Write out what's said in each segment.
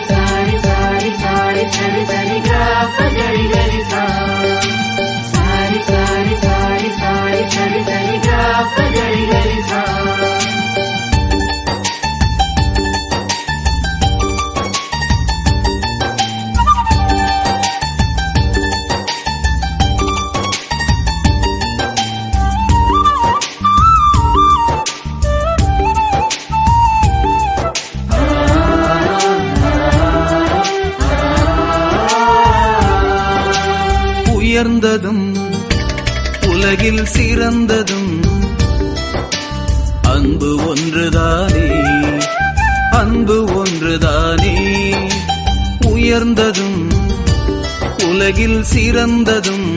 सारि सारी सा चि सनि का परि जल सा सारी सा सा सा चलि सनि काप உயர்ந்ததும் உலகில் சிறந்ததும். அன்பு ஒன்றுதானே அன்பு ஒன்றுதானே. உயர்ந்ததும் உலகில் சிறந்ததும்.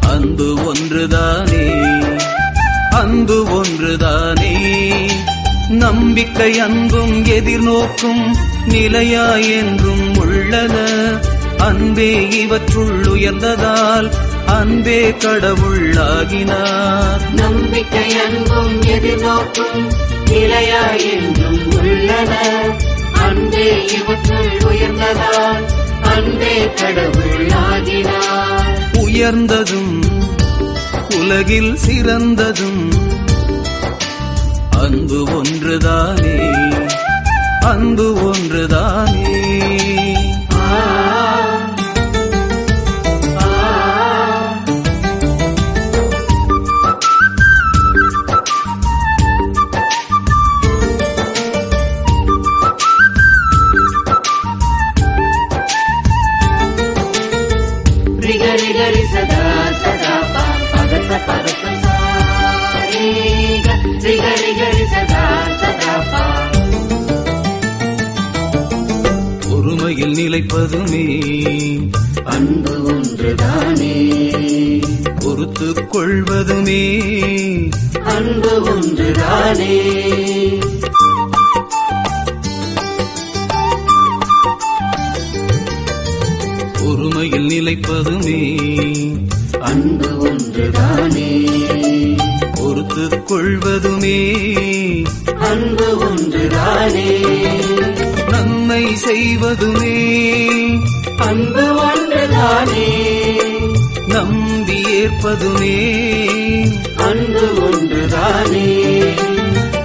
அன்பு ஒன்றுதானே அன்பு ஒன்றுதானே. நம்பிக்கை அன்பும் எதிர்நோக்கும் நிலையா என்றும் உள்ளன. அன்பே இவற்றுள் உயர்ந்ததால் அன்பே கடவுளாகினார். நம்பிக்கை அன்பும் எதிர்நோக்கும் நிலையாய் என்றும் உள்ளன. அன்பே இவற்றுள் உயர்ந்ததால் அன்பே கடவுள் ஆகினார் உயர்ந்ததும் உலகில் சிறந்ததும் அன்பு ஒன்றுதானே. அன்பு ஒன்றுதானே. ஹரி சதா சதா பகச பகச சாரே நிலைப்பதுமே அன்பு ஒன்றுதானே பொறுத்துக் கொள்வதுமே அன்பு ஒன்றுதானே நிலைப்பதுமே அன்பு ஒன்றுதானே. பொறுத்துக் கொள்வதுமே அன்பு ஒன்றுதானே. நன்மை செய்வதுமே. அன்பு ஒன்றுதானே. நம்பி ஏற்பதுமே. அன்பு ஒன்றுதானே.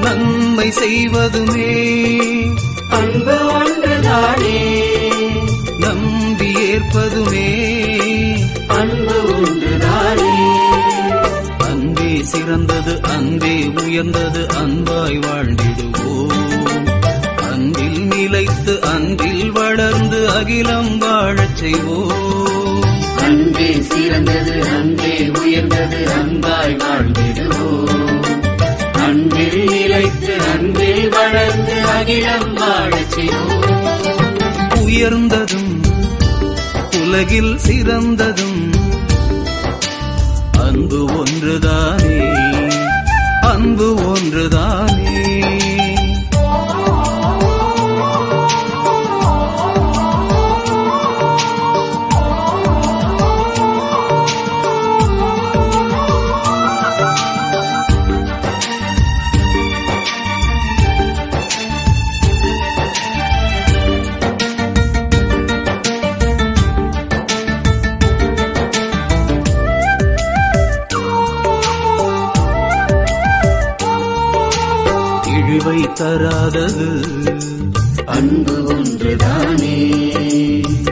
நன்மை செய்வதுமே. அன்பு ஒன்றுதானே. நம்பி ஏற்பதுமே அன்பு ஒன்றுதானே அன்பே சிறந்தது அன்பே உயர்ந்தது அன்பாய் வாழ்ந்திடுவோம். அன்பில் நிலைத்து அன்பில் வளர்ந்து அகிலம் வாழச் செய்வோம். அன்பே சிறந்தது அன்பே உயர்ந்தது அன்பாய் வாழ்ந்திடுவோம். அன்பில் நிலைத்து அன்பில் வளர்ந்து அகிலம் வாழச் செய்வோம். உயர்ந்ததும் உலகில் சிறந்ததும் அன்பு ஒன்றுதானே அன்பு ஒன்றுதானே. இழிவை தராதது. அன்பு ஒன்றுதானே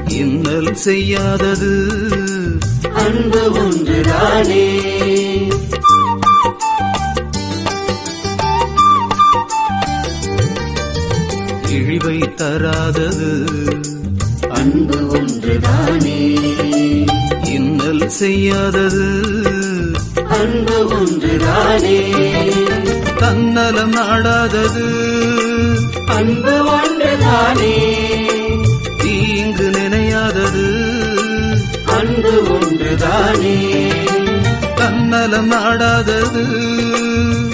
இன்னல் செய்யாதது. அன்பு ஒன்றுதானே. இழிவை தராதது. அன்பு ஒன்றுதானே. இன்னல் செய்யாதது. அன்பு ஒன்றுதானே. தன்னலம் நாடாதது. அன்பு ஒன்றுதானே தீங்கு நினையாதது. அன்பு ஒன்றுதானே தன்னலம் நாடாதது.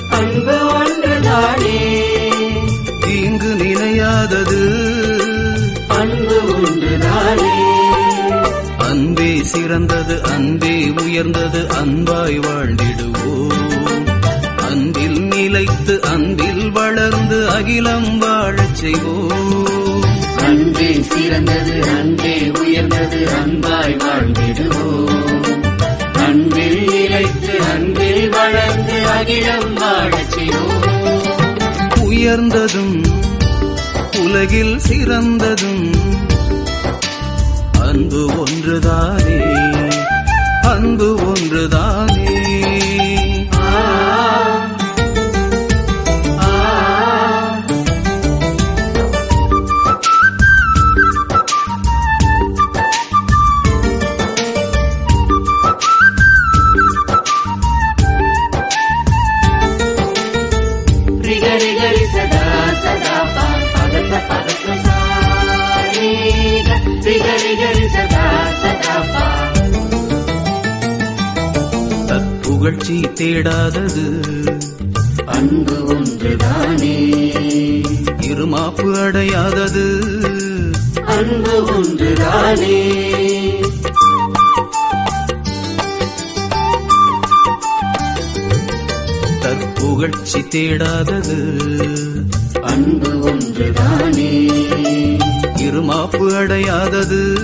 அன்பு ஒன்றுதானே தீங்கு நினையாதது. அன்பு ஒன்றுதானே அன்பே சிறந்தது அன்பே உயர்ந்தது அன்பாய் வாழ்ந்திடுவோம். நிலைத்து அன்பில் வளர்ந்து அகிலம் வாழச் செய்வோம். அன்பே சிறந்தது அன்பே உயர்ந்தது அன்பாய் வாழ்ந்திடுவோம். அன்பில் நிலைத்து அன்பில் வளர்ந்து அகிலம் வாழச் செய்வோம். உயர்ந்ததும் உலகில் சிறந்ததும் அன்பு ஒன்றுதானே அன்பு தற்புகழ்ச்சி தேடாதது. அன்பு ஒன்றுதானே. இருமாப்பு அடையாதது. அன்பு ஒன்றுதானே. தற்புகழ்ச்சி தேடாதது. அன்பு ஒன்றுதானே. இருமாப்பு அடையாதது.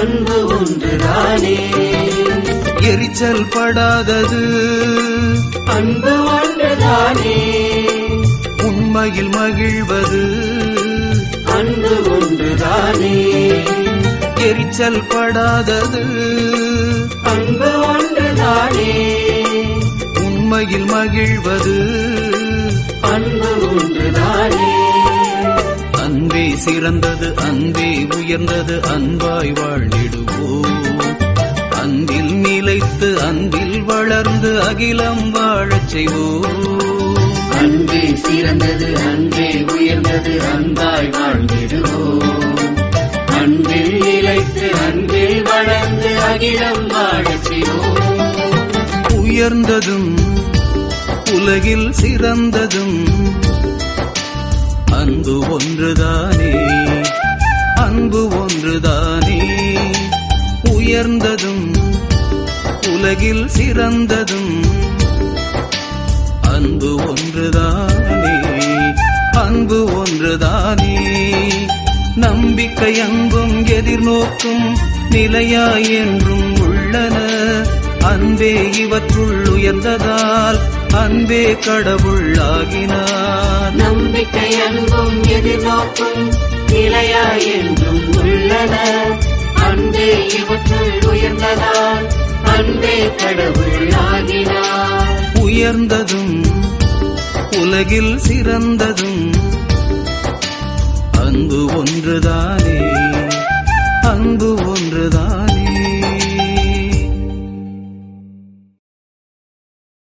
அன்பு ஒன்றுதானே. எரிச்சல் படாதது. அன்பு ஒன்றுதானே. உண்மையில் மகிழ்வது. அன்பு ஒன்றுதானே. எரிச்சல் படாதது. அன்பு ஒன்றுதானே. உண்மையில் மகிழ்வது. அன்பு ஒன்றுதானே. சிறந்தது அன்பே உயர்ந்தது அன்பாய் வாழ்ந்திடுவோம். அன்பில் நிலைத்து அன்பில் வளர்ந்து அகிலம் வாழச் செய்வோம். அன்பே சிறந்தது அன்பே உயர்ந்தது அன்பாய் வாழ்ந்திடுவோம். அன்பில் நிலைத்து அன்பில் வளர்ந்து அகிலம் வாழச் செய்வோம். உயர்ந்ததும் உலகில் சிறந்ததும் அன்பு ஒன்றுதானே? அன்பு ஒன்றுதானே? உயர்ந்ததும் உலகில் சிறந்ததும் அன்பு ஒன்றுதானே? அன்பு ஒன்றுதானே? நம்பிக்கை அன்பும் எதிர்நோக்கும் நிலையாய் என்றும் உள்ளன. அன்பே இவற்றுள் உயர்ந்ததால் அன்பே கடவுள் ஆகினார். நம்பிக்கை அன்பும் எதிர்நோக்கும் நிலையா என்றும் உள்ளன. அன்பே இவற்றுள் உயர்ந்ததால் அன்பே கடவுள் ஆகினார் உயர்ந்ததும் உலகில் சிறந்ததும் அன்பு ஒன்றுதானே அன்பு ஒன்றுதான்.